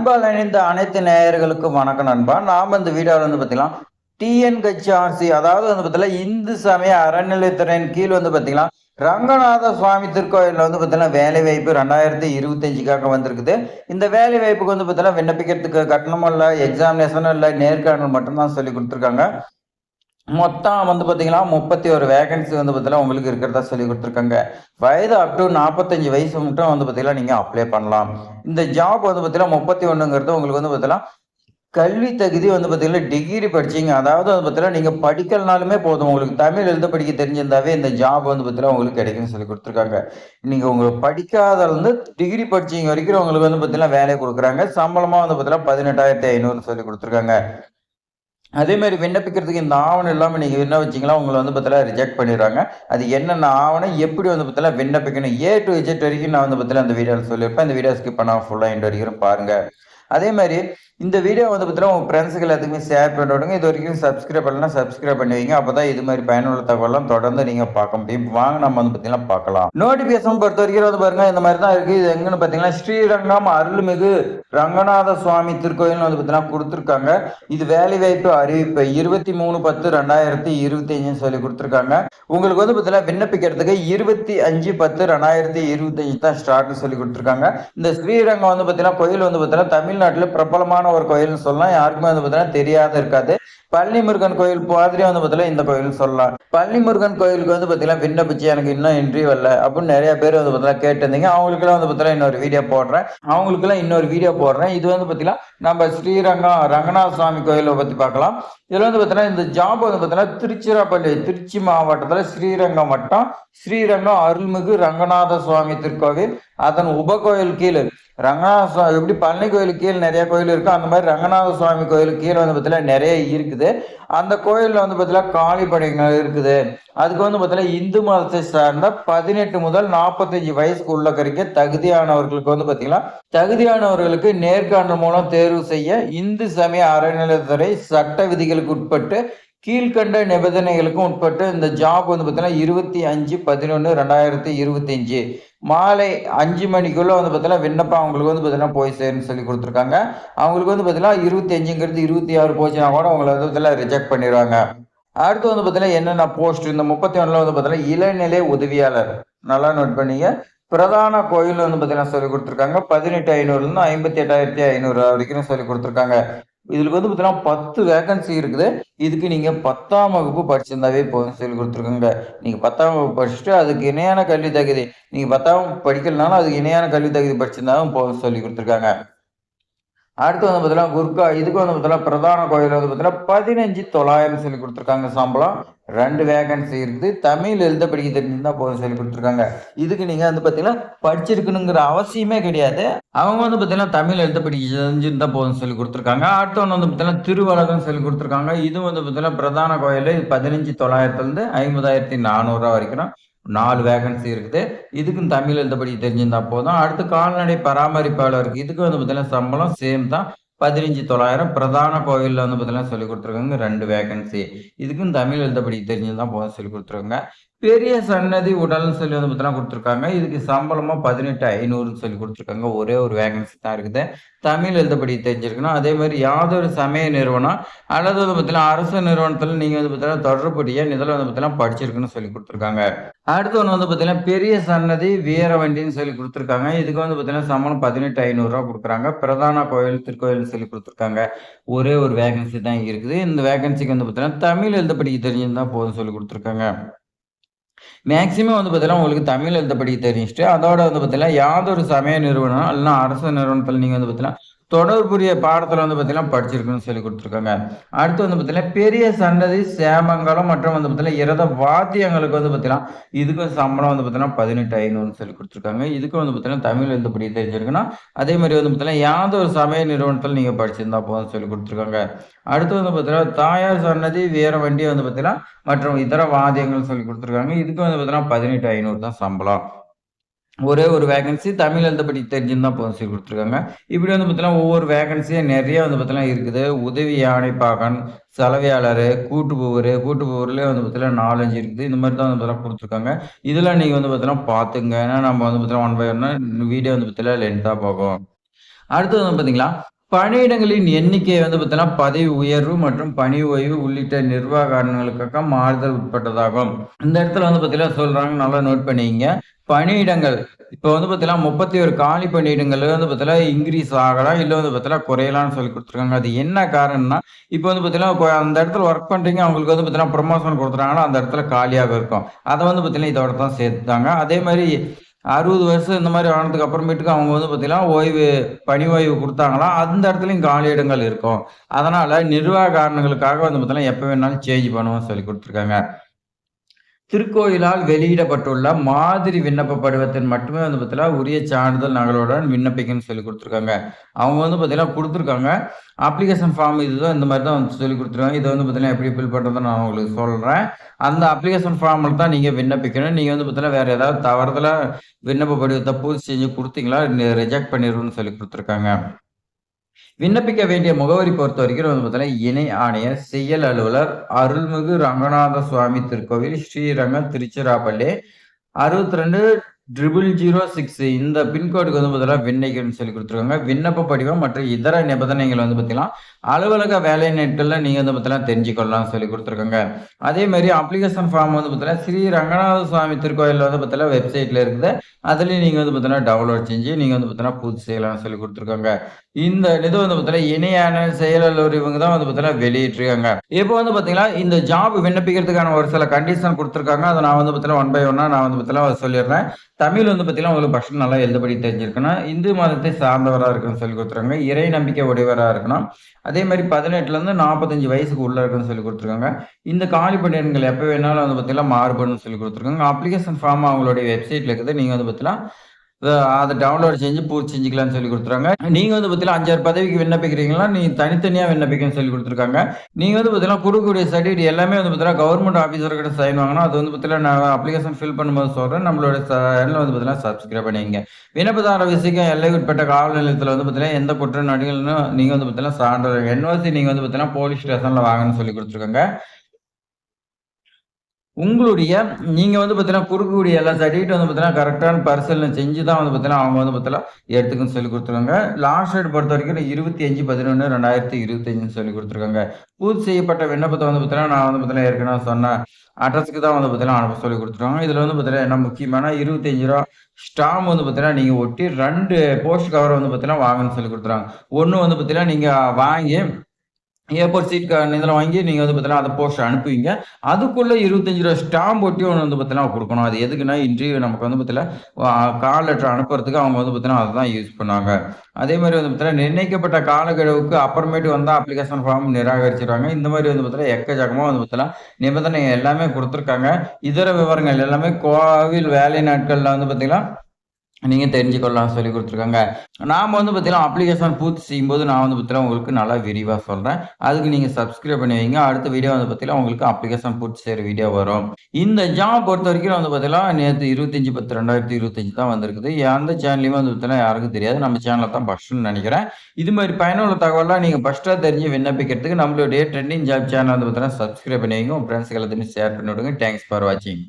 அன்பால் இணைந்த அனைத்து நேயர்களுக்கும் வணக்கம் நண்பா. நாம் இந்த வீடியோவில் வந்து பார்த்தீங்கன்னா ஆர்சி அதாவது வந்து பார்த்தீங்கன்னா இந்து சமய அறநிலைத்துறையின் கீழ் வந்து பார்த்தீங்கன்னா ரங்கநாத சுவாமி திருக்கோயிலில் வந்து பார்த்தீங்கன்னா வேலை வாய்ப்பு ரெண்டாயிரத்தி இருபத்தஞ்சுக்காக வந்திருக்குது. இந்த வேலை வாய்ப்புக்கு வந்து பார்த்தீங்கன்னா விண்ணப்பிக்கிறதுக்கு கட்டணமும் இல்லை எக்ஸாமினேஷனும் இல்லை நேர்காணல் மட்டும்தான் சொல்லி கொடுத்துருக்காங்க. மொத்தம் வந்து பார்த்தீங்கன்னா முப்பத்தி ஒரு வேகன்சி வந்து பார்த்தீங்கன்னா உங்களுக்கு இருக்கிறதா சொல்லி கொடுத்துருக்காங்க வயது அப் டு நாற்பத்தஞ்சு வயசு மட்டும் வந்து பார்த்தீங்கன்னா நீங்கள் அப்ளை பண்ணலாம் இந்த ஜாப் வந்து பார்த்தீங்கன்னா முப்பத்தி ஒன்றுங்கிறது உங்களுக்கு வந்து பார்த்தீங்கன்னா கல்வி தகுதி வந்து பார்த்தீங்கன்னா டிகிரி படிச்சிங்க அதாவது வந்து பார்த்தீங்கன்னா நீங்கள் படிக்கலனாலுமே போதும் உங்களுக்கு தமிழ் எழுத படிக்க தெரிஞ்சிருந்தாவே இந்த ஜாப் வந்து பார்த்தீங்கன்னா உங்களுக்கு கிடைக்கும்னு சொல்லி கொடுத்துருக்காங்க நீங்கள் உங்களுக்கு படிக்காத வந்து டிகிரி படிச்சிங்க வரைக்கும் உங்களுக்கு வந்து பார்த்தீங்கன்னா வேலையை கொடுக்குறாங்க சம்பளமாக வந்து பார்த்தீங்கன்னா பதினெட்டாயிரத்தி ஐநூறுன்னு சொல்லி கொடுத்துருக்காங்க அதே மாதிரி விண்ணப்பிக்கிறதுக்கு இந்த ஆவணம் இல்லாமல் நீங்கள் விண்ணப்பிச்சிங்களா உங்களை வந்து பார்த்தீங்கன்னா ரிஜெக்ட் பண்ணிடுறாங்க. அது என்னென்ன ஆவணம் எப்படி வந்து பார்த்தீங்கன்னா விண்ணப்பிக்கணும் ஏ டு இஜெட் வரைக்கும் நான் வந்து பார்த்தீங்கன்னா அந்த வீடியோவில் சொல்லியிருப்பேன். இந்த வீடியோ ஸ்கிப் பண்ணால் ஃபுல்லாக எண்ட் வரைக்கும் பாருங்கள் அதே மாதிரி இந்த வீடியோ வந்து பார்த்தீங்கன்னா உங்கள் ஃப்ரெண்ட்ஸுக்கு எல்லாத்துக்குமே ஷேர் பண்ணி விடுங்க. இது வரைக்கும் சப்ஸ்கிரைப் பண்ணலாம் சப்ஸ்கிரைப் பண்ணி வைங்க. அப்போ தான் இது மாதிரி பயனுள்ள தகவலாம் தொடர்ந்து நீங்கள் பார்க்க முடியும். வாங்க நம்ம வந்து பார்த்தீங்கன்னா பார்க்கலாம். நோட்டிஃபிகேஷன் பொறுத்த வரைக்கும் வந்து பாருங்க இந்த மாதிரி தான் இருக்குது இது எங்கன்னு பார்த்தீங்கன்னா ஸ்ரீரங்கம் அருள்மிகு ரங்கநாத சுவாமி திருக்கோயில்னு வந்து பார்த்தீங்கன்னா கொடுத்துருக்காங்க. இது வேலைவாய்ப்பு அறிவிப்பு. இருபத்தி மூணு பத்து ரெண்டாயிரத்தி இருபத்தி அஞ்சுன்னு சொல்லி கொடுத்துருக்காங்க. உங்களுக்கு வந்து பார்த்தீங்கன்னா விண்ணப்பிக்கிறதுக்கு இருபத்தி அஞ்சு பத்து ரெண்டாயிரத்தி இருபத்தஞ்சு தான் ஸ்டார்ட்னு சொல்லி கொடுத்துருக்காங்க. இந்த ஸ்ரீரங்கம் வந்து பார்த்தீங்கன்னா கோயில் வந்து பார்த்தீங்கன்னா தமிழ்நாட்டில் பிரபலமான ஒரு கோயில்னு சொல்லலாம். யாருக்குமே வந்து பார்த்தீங்கன்னா தெரியாத இருக்காது. பள்ளி முருகன் கோயில் மாதிரி வந்து பார்த்தீங்கன்னா இந்த கோயில் சொல்லலாம். பள்ளி முருகன் கோயிலுக்கு வந்து பார்த்தீங்கன்னா விண்ணப்பிச்சு எனக்கு இன்னும் இன்ட்ரி இல்லை அப்படின்னு நிறைய பேர் வந்து பார்த்தீங்கன்னா கேட்டிருந்தீங்க. அவங்களுக்குலாம் வந்து பார்த்தீங்கன்னா இன்னொரு வீடியோ போடுறேன். அவங்களுக்குலாம் இன்னொரு வீடியோ போடுறேன். இது வந்து பார்த்தீங்கன்னா நம்ம ஸ்ரீரங்கம் ரங்கநாத சுவாமி கோயிலை பற்றி பார்க்கலாம். இதில் வந்து பார்த்தீங்கன்னா இந்த ஜாப் வந்து பார்த்தீங்கன்னா திருச்சிராப்பள்ளி திருச்சி மாவட்டத்தில் ஸ்ரீரங்கம் வட்டம் ஸ்ரீரங்கம் அருள்மிகு ரங்கநாத சுவாமி திருக்கோவில் அதன் உபகோயில் கீழ். ரங்கநாத சுவாமி எப்படி பழனி கோயிலுக்கு கீழே நிறைய கோயில் இருக்கு அந்த மாதிரி ரங்கநாத சுவாமி கோயிலுக்கு கீழே வந்து பார்த்தீங்கன்னா நிறைய இருக்குது. அந்த கோயிலில் வந்து பார்த்தீங்கன்னா காளிப்படைகள் இருக்குது. அதுக்கு வந்து பார்த்தீங்கன்னா இந்து மதத்தை சார்ந்த பதினெட்டு முதல் நாற்பத்தஞ்சு வயசுக்கு உள்ள கறிக்க தகுதியானவர்களுக்கு வந்து பார்த்தீங்கன்னா தகுதியானவர்களுக்கு நேர்காணல் மூலம் தேர்வு செய்ய இந்து சமய அறநிலையத்துறை சட்ட விதிகளுக்கு உட்பட்டு கீழ்கண்ட நிபந்தனைகளுக்கும் உட்பட்டு இந்த ஜாப் வந்து பார்த்தீங்கன்னா இருபத்தி அஞ்சு பதினொன்று ரெண்டாயிரத்தி இருபத்தி அஞ்சு. மாலை அஞ்சு மணிக்குள்ள வந்து பார்த்தீங்கன்னா விண்ணப்பம் அவங்களுக்கு வந்து பார்த்தீங்கன்னா போய் சேருன்னு சொல்லி கொடுத்துருக்காங்க. அவங்களுக்கு வந்து பார்த்தீங்கன்னா இருபத்தி அஞ்சுங்கிறது இருபத்தி ஆறு போச்சுன்னா கூட அவங்களை வந்து பார்த்தீங்கன்னா ரிஜெக்ட் பண்ணிடுவாங்க. அடுத்து வந்து பார்த்தீங்கன்னா என்னென்ன போஸ்ட் இந்த முப்பத்தி ஒன்றில் வந்து பார்த்தீங்கன்னா இளநிலை உதவியாளர். நல்லா நோட் பண்ணீங்க. பிரதான கோயில் வந்து பார்த்தீங்கன்னா சொல்லி கொடுத்துருக்காங்க. பதினெட்டு ஐநூறுலேருந்து ஐம்பத்தி எட்டாயிரத்தி ஐநூறு வரைக்கும் சொல்லி கொடுத்துருக்காங்க. இதுக்கு வந்து பார்த்தீங்கன்னா பத்து வேகன்சி இருக்குது. இதுக்கு நீங்கள் பத்தாம் வகுப்பு படிச்சிருந்தாவே போதும் சொல்லி கொடுத்துருக்குங்க. நீங்கள் பத்தாம் வகுப்பு படிச்சுட்டு அதுக்கு இணையான கல்வி தகுதி நீங்கள் பத்தாம் படிக்கலனாலும் அதுக்கு இணையான கல்வி தகுதி படிச்சிருந்தாலும் போதும் சொல்லி கொடுத்துருக்காங்க. அடுத்து வந்து பார்த்தீங்கன்னா குர்கா இதுக்கு வந்து பார்த்தீங்கன்னா பிரதான கோயில் வந்து பார்த்தீங்கன்னா பதினஞ்சு தொள்ளாயிரம் சொல்லி கொடுத்துருக்காங்க சம்பளம். ரெண்டு வேகன்சி இருக்குது. தமிழ் எழுத படிக்க தெரிஞ்சிருந்தா போதும் சொல்லி கொடுத்துருக்காங்க. இதுக்கு நீங்கள் வந்து பார்த்தீங்கன்னா படிச்சிருக்கணுங்கிற அவசியமே கிடையாது. அவங்க வந்து பார்த்தீங்கன்னா தமிழ் எழுத படிக்க தெரிஞ்சிருந்தா போதும் சொல்லி கொடுத்துருக்காங்க. அடுத்த வந்து பார்த்தீங்கன்னா திருவலகம் சொல்லி கொடுத்துருக்காங்க. இது வந்து பார்த்தீங்கன்னா பிரதான கோயில் பதினஞ்சு தொள்ளாயிரத்துலேருந்து ஐம்பதாயிரத்தி நானூறுரூவா வரைக்கும். நாலு வேகன்சி இருக்குது. இதுக்கும் தமிழ் எழுதப்படி தெரிஞ்சிருந்தா போதும். அடுத்து கால்நடை பராமரிப்பாளருக்கு இதுக்கு வந்து பார்த்தீங்கன்னா சம்பளம் சேம் தான். பதினஞ்சு தொள்ளாயிரம். பிரதான கோவிலில் வந்து பார்த்தீங்கன்னா சொல்லி கொடுத்துருக்காங்க. ரெண்டு வேகன்சி இதுக்கும் தமிழ் எழுதப்படி தெரிஞ்சிருந்தா போதும் சொல்லி கொடுத்துருக்காங்க. பெரிய சன்னதி உடல்னு சொல்லி வந்து பார்த்தீங்கன்னா கொடுத்துருக்காங்க. இதுக்கு சம்பளமாக பதினெட்டு ஐநூறுன்னு சொல்லி கொடுத்துருக்காங்க. ஒரே ஒரு வேகன்சி தான் இருக்குது. தமிழ் எழுதப்படி தெரிஞ்சிருக்கணும் அதே மாதிரி யாதொரு சமய நிறுவனம் அல்லது வந்து பார்த்தீங்கன்னா அரசு நிறுவனத்தில் நீங்கள் வந்து பார்த்தீங்கன்னா தொடர்புடைய இதில் வந்து பார்த்தீங்கன்னா படிச்சிருக்குன்னு சொல்லி கொடுத்துருக்காங்க. அடுத்து ஒன்று வந்து பார்த்தீங்கன்னா பெரிய சன்னதி வீர வண்டின்னு சொல்லி கொடுத்துருக்காங்க. இதுக்கு வந்து பார்த்தீங்கன்னா சம்பளம் பதினெட்டு ஐநூறுரூவா கொடுக்குறாங்க. பிரதான கோயில் திருக்கோயில்னு சொல்லி கொடுத்துருக்காங்க. ஒரே ஒரு வேகன்சி தான் இருக்குது. இந்த வேகன்சிக்கு வந்து பார்த்தீங்கன்னா தமிழ் எழுதப்படி தெரிஞ்சிருந்தா போதும் சொல்லி கொடுத்துருக்காங்க. மேக்சிமம் வந்து பார்த்தீங்கன்னா உங்களுக்கு தமிழ் எழுதப்படி தெரிஞ்சுட்டு அதோட வந்து பார்த்தீங்கன்னா யாதொரு சமய நிறுவனம் இல்லைன்னா அரசு நிறுவனத்தில் நீங்கள் வந்து பார்த்தீங்கன்னா தொடர்புரிய பாடத்தில் வந்து பார்த்தீங்கன்னா படிச்சிருக்குன்னு சொல்லி கொடுத்துருக்காங்க அடுத்து வந்து பார்த்தீங்கன்னா பெரிய சன்னதி சேமங்கலம் மற்றும் வந்து பார்த்தீங்கன்னா இரத வாத்தியங்களுக்கு வந்து பார்த்தீங்கன்னா இதுக்கும் சம்பளம் வந்து பார்த்தீங்கன்னா பதினெட்டு ஐநூறுன்னு சொல்லி கொடுத்துருக்காங்க இதுக்கும் வந்து பார்த்தீங்கன்னா தமிழ் எழுதப்படி தெரிஞ்சிருக்குன்னா அதே மாதிரி வந்து பார்த்தீங்கன்னா ஒரு சமய நிறுவனத்தில் நீங்கள் படிச்சிருந்தா போதும் சொல்லி கொடுத்துருக்காங்க அடுத்து வந்து பார்த்தீங்கன்னா தாயார் சன்னதி வேற வண்டி வந்து பார்த்தீங்கன்னா மற்றும் இதர வாத்தியங்கள் சொல்லி கொடுத்துருக்காங்க இதுக்கு வந்து பார்த்தீங்கன்னா பதினெட்டு ஐநூறு தான் சம்பளம் ஒரே ஒரு வேகன்சி தமிழ் எழுதப்படி தெரிஞ்சுன்னு போதும் சொல்லி கொடுத்துருக்காங்க. இப்படி வந்து பார்த்தீங்கன்னா ஒவ்வொரு வேகன்சியும் நிறைய வந்து பார்த்தீங்கன்னா இருக்குது. உதவி யானைப்பாகன் சலவையாளர் கூட்டுப்போவர் கூட்டுப்போவர்லேயே வந்து பார்த்தீங்கன்னா நாலஞ்சு இருக்குது. இந்த மாதிரி தான் வந்து பார்த்தீங்கன்னா கொடுத்துருக்காங்க. இதெல்லாம் நீங்கள் வந்து பார்த்தீங்கன்னா பார்த்துங்க ஏன்னா நம்ம வந்து பார்த்தீங்கன்னா ஒன் பை ஒன்னா வீடியோ வந்து பார்த்தீங்கன்னா லென்த்தாக போகும். அடுத்தது வந்து பார்த்தீங்களா பணியிடங்களின் எண்ணிக்கை வந்து பார்த்தீங்கன்னா பதவி உயர்வு மற்றும் பணி ஓய்வு உள்ளிட்ட நிர்வாக காரணங்களுக்காக மாறுதல் உட்பட்டதாகும். இந்த இடத்துல வந்து பார்த்தீங்கன்னா சொல்றாங்க. நல்லா நோட் பண்ணிங்க பணியிடங்கள். இப்போ வந்து பார்த்தீங்கன்னா முப்பத்தி ஒரு காலி பணியிடங்கள் வந்து பார்த்தீங்கன்னா இன்க்ரீஸ் ஆகலாம் இல்லை வந்து பார்த்தீங்கன்னா குறையலாம்னு சொல்லி கொடுத்துருக்காங்க. அது என்ன காரணம்னா இப்போ வந்து பார்த்தீங்கன்னா அந்த இடத்துல ஒர்க் பண்ணுறீங்க அவங்களுக்கு வந்து பார்த்தீங்கன்னா ப்ரொமோஷன் கொடுத்துட்டாங்கன்னா அந்த இடத்துல காலியாக இருக்கும். அதை வந்து பார்த்தீங்கன்னா இதோட தான் சேர்த்துட்டாங்க. அதே மாதிரி அறுபது வருஷம் இந்த மாதிரி ஆனதுக்கு அப்புறமேட்டுக்கு அவங்க வந்து பார்த்தீங்கன்னா ஓய்வு பணி ஓய்வு கொடுத்தாங்களா அந்த இடத்துலையும் காலி இடங்கள் இருக்கும். அதனால நிர்வாக காரணங்களுக்காக வந்து பார்த்தீங்கன்னா எப்போ வேணாலும் சேஞ்ச் பண்ணுவோம் சொல்லி கொடுத்துருக்காங்க. திருக்கோயிலால் வெளியிடப்பட்டுள்ள மாதிரி விண்ணப்ப படிவத்தின் மட்டுமே வந்து பார்த்தீங்கன்னா உரிய சான்றிதழ் நகலுடன் விண்ணப்பிக்கணும்னு சொல்லி கொடுத்துருக்காங்க. அவங்க வந்து பார்த்தீங்கன்னா கொடுத்துருக்காங்க. அப்ளிகேஷன் ஃபார்ம் இதுதான் இந்த மாதிரி தான் வந்து சொல்லி கொடுத்துருக்காங்க. இதை வந்து பார்த்தீங்கன்னா எப்படி ஃபில் பண்ணுறதுன்னு நான் உங்களுக்கு சொல்கிறேன் அந்த அப்ளிகேஷன் ஃபார்மில் தான் நீங்கள் விண்ணப்பிக்கணும். நீங்கள் வந்து பார்த்தீங்கன்னா வேறு ஏதாவது தவறுதலாக விண்ணப்ப படிவத்தை பூர்த்தி செஞ்சு கொடுத்தீங்களா ரிஜெக்ட் பண்ணிடுன்னு சொல்லி கொடுத்துருக்காங்க. விண்ணப்பிக்க வேண்டிய முகவரி பொறுத்த வரைக்கும் வந்து பார்த்தீங்கன்னா இணை ஆணையர் செயல் அலுவலர் அருள்மிகு ரங்கநாத சுவாமி திருக்கோவில் ஸ்ரீரங்கம் திருச்சிராப்பள்ளி. அறுபத்தி ரெண்டு ட்ரிபிள் ஜீரோ சிக்ஸ். இந்த பின்கோடுக்கு வந்து பார்த்தீங்கன்னா விண்ணப்பிக்கணும்னு சொல்லி கொடுத்துருக்காங்க. விண்ணப்ப படிவம் மற்றும் இதர நிபந்தனைகள் வந்து பார்த்தீங்கன்னா அலுவலக வேலை நாட்களில் நீங்கள் வந்து பார்த்தீங்கன்னா தெரிஞ்சுக்கொள்ளலாம் சொல்லி கொடுத்துருக்காங்க. அதே மாதிரி அப்ளிகேஷன் ஃபார்ம் வந்து பார்த்தீங்கன்னா ஸ்ரீ ரங்கநாத சுவாமி திருக்கோயில் வந்து பார்த்தீங்கன்னா வெப்சைட்டில் இருக்குது. அதுலேயும் நீங்கள் வந்து பார்த்தீங்கன்னா டவுன்லோட் செஞ்சு நீங்கள் வந்து பார்த்தீங்கன்னா பூர்த்தி செய்யலாம்னு சொல்லி கொடுத்துருக்காங்க. இந்த இது வந்து பார்த்தீங்கன்னா இணையான செயலாளர் இவங்க தான் வந்து பார்த்தீங்கன்னா வெளியிட்டிருக்காங்க. இப்போ வந்து பார்த்தீங்கன்னா இந்த ஜாப் விண்ணப்பிக்கிறதுக்கான ஒரு சில கண்டிஷன் கொடுத்துருக்காங்க. அதை நான் வந்து பார்த்தீங்கன்னா ஒன் பை ஒன்னா நான் வந்து பார்த்தீங்கன்னா சொல்லிடுறேன். தமிழ் வந்து பார்த்தீங்கன்னா உங்களுக்கு ஃபஸ்ட் நல்லா எழுதபடி தெரிஞ்சிருக்கணும். இந்து மதத்தை சார்ந்தவராக இருக்குன்னு சொல்லி கொடுத்துருக்காங்க. இறை நம்பிக்கை உடையவராக இருக்கணும். அதே மாதிரி பதினெட்டுலேருந்து நாற்பத்தஞ்சு வயசுக்கு உள்ள இருக்குன்னு சொல்லி கொடுத்துருக்காங்க. இந்த காலி பணியிடங்கள் எப்போ வேணாலும் வந்து பார்த்தீங்கன்னா மாறுபடும் சொல்லி கொடுத்துருக்காங்க. அப்ளிகேஷன் ஃபார்ம் அவங்களுடைய வெப்சைட்டில் இருக்குது. நீங்கள் வந்து பார்த்தீங்கன்னா அதை டவுன்லோட் செஞ்சு பூர்த்தி செஞ்சுக்கலாம்னு சொல்லி கொடுத்துருக்காங்க. நீங்கள் வந்து பார்த்தீங்கன்னா அஞ்சாறு பதவிக்கு விண்ணப்பிக்கிறீங்களா? நீ தனித்தனியாக விண்ணப்பிக்கணும்னு சொல்லி கொடுத்துருக்காங்க. நீங்கள் வந்து பார்த்தீங்கன்னா கொடுக்கக்கூடிய சர்டிஃபிகேட் எல்லாமே வந்து பார்த்தீங்கன்னா கவர்மெண்ட் ஆஃபீஸர்கிட்ட சைன் வாங்கணும். அது வந்து பார்த்தீங்கன்னா நான் அப்ளிகேஷன் ஃபில் பண்ணும்போது சொல்கிறேன் நம்மளோட சேனல் வந்து பார்த்தீங்கன்னா சப்ஸ்கிரைப் பண்ணிங்க விண்ணப்பதார விஷயம் எல்லை உட்பட்ட காவல் நிலையத்தில் வந்து பார்த்தீங்கன்னா எந்த குற்ற நடிகளும் நீங்கள் வந்து பார்த்தீங்கன்னா சான்று என்ஓசி நீங்கள் வந்து பார்த்தீங்கன்னா போலீஸ் ஸ்டேஷனில் வாங்கணும்னு சொல்லி கொடுத்துருக்காங்க. உங்களுடைய நீங்கள் வந்து பார்த்தீங்கன்னா கொடுக்கக்கூடிய எல்லா சர்டிஃபிகேட் வந்து பார்த்தீங்கன்னா கரெக்டான பரிசீலனை செஞ்சு தான் வந்து பார்த்தீங்கன்னா அவங்க வந்து பார்த்தீங்கன்னா எடுத்துக்கன்னு சொல்லி கொடுத்துருக்காங்க லாஸ்ட் டேட் பொறுத்த வரைக்கும் இருபத்தி அஞ்சு பதினொன்று ரெண்டாயிரத்தி இருபத்தஞ்சுன்னு சொல்லி கொடுத்துருக்காங்க பூர்த்தி செய்யப்பட்ட விண்ணப்பத்தை வந்து பார்த்தீங்கன்னா நான் வந்து பார்த்தீங்கன்னா ஏற்கனவே சொன்ன அட்ரஸ்க்கு தான் வந்து பார்த்தீங்கன்னா அனுப்ப சொல்லி கொடுத்துருவாங்க இதில் வந்து பார்த்தீங்கன்னா என்ன முக்கியமான இருபத்தஞ்சு ரூபா ஸ்டாம் வந்து பார்த்தீங்கன்னா நீங்கள் ஒட்டி ரெண்டு போஸ்ட் கவர் வந்து பார்த்தீங்கன்னா வாங்கன்னு சொல்லி கொடுத்துருவாங்க ஒன்று வந்து பார்த்தீங்கன்னா நீங்கள் வாங்கி ஏர்போர்ட் சீட் இதில் வாங்கி நீங்கள் வந்து பார்த்தீங்கன்னா அதை போஸ்ட் அனுப்புவீங்க. அதுக்குள்ளே இருபத்தஞ்சி ரூபா ஸ்டாம்ப் ஒட்டி ஒன்று வந்து பார்த்தீங்கன்னா கொடுக்கணும். அது எதுக்குன்னா இன்டர்வியூ நமக்கு வந்து பார்த்தீங்கன்னா கால் லெட்டர் அனுப்புறதுக்கு அவங்க வந்து பார்த்தீங்கன்னா அதை தான் யூஸ் பண்ணாங்க. அதே மாதிரி வந்து பார்த்தீங்கன்னா நிர்ணயிக்கப்பட்ட காலக்கெடுவுக்கு அப்புறமேட்டு வந்தால் அப்ளிகேஷன் ஃபார்ம் நிராகரிச்சிருவாங்க. இந்த மாதிரி வந்து பார்த்தீங்கன்னா எக்கச்சக்கமாக வந்து பார்த்தீங்கன்னா நிபந்தனை எல்லாமே கொடுத்துருக்காங்க. இதர விவரங்கள் எல்லாமே கோவில் வேலை நாட்களில் வந்து பார்த்தீங்கன்னா நீங்கள் தெரிஞ்சுக்கொள்ளலாம் சொல்லி கொடுத்துருக்காங்க. நாம் வந்து பார்த்தீங்கன்னா அப்ளிகேஷன் பூர்த்தி செய்யும்போது நான் வந்து பார்த்தீங்கன்னா உங்களுக்கு நல்லா விரிவாக சொல்கிறேன் அதுக்கு நீங்கள் சப்ஸ்கிரைப் பண்ணி வைங்க. அடுத்த வீடியோ வந்து பார்த்தீங்கன்னா உங்களுக்கு அப்ளிகேஷன் பூர்த்தி செய்கிற வீடியோ வரும். இந்த ஜாப் பொறுத்த வரைக்கும் வந்து பார்த்தீங்கன்னா நேற்று இருபத்தஞ்சி பத்து ரெண்டாயிரத்தி இருபத்தஞ்சி தான் வந்திருக்குது. அந்த சேனல்லையுமே வந்து பார்த்தீங்கன்னா யாருக்கும் தெரியாது. நம்ம சேனலில் தான் ஃபஸ்ட்டுன்னு நினைக்கிறேன். இது மாதிரி பயனுள்ள தகவலாம் நீங்கள் ஃபஸ்ட்டாக தெரிஞ்சு விண்ணப்பிக்கிறதுக்கு நம்மளுடைய ட்ரெண்டிங் ஜாப் சேனல் வந்து பார்த்தீங்கன்னா சப்ஸ்கிரைப் பண்ணி வைங்க. உங்கள் ஃப்ரெண்ட்ஸ்க்கு எல்லாத்தையுமே ஷேர் பண்ணி விடுங்க. தேங்க்ஸ் ஃபார் வாட்சிங்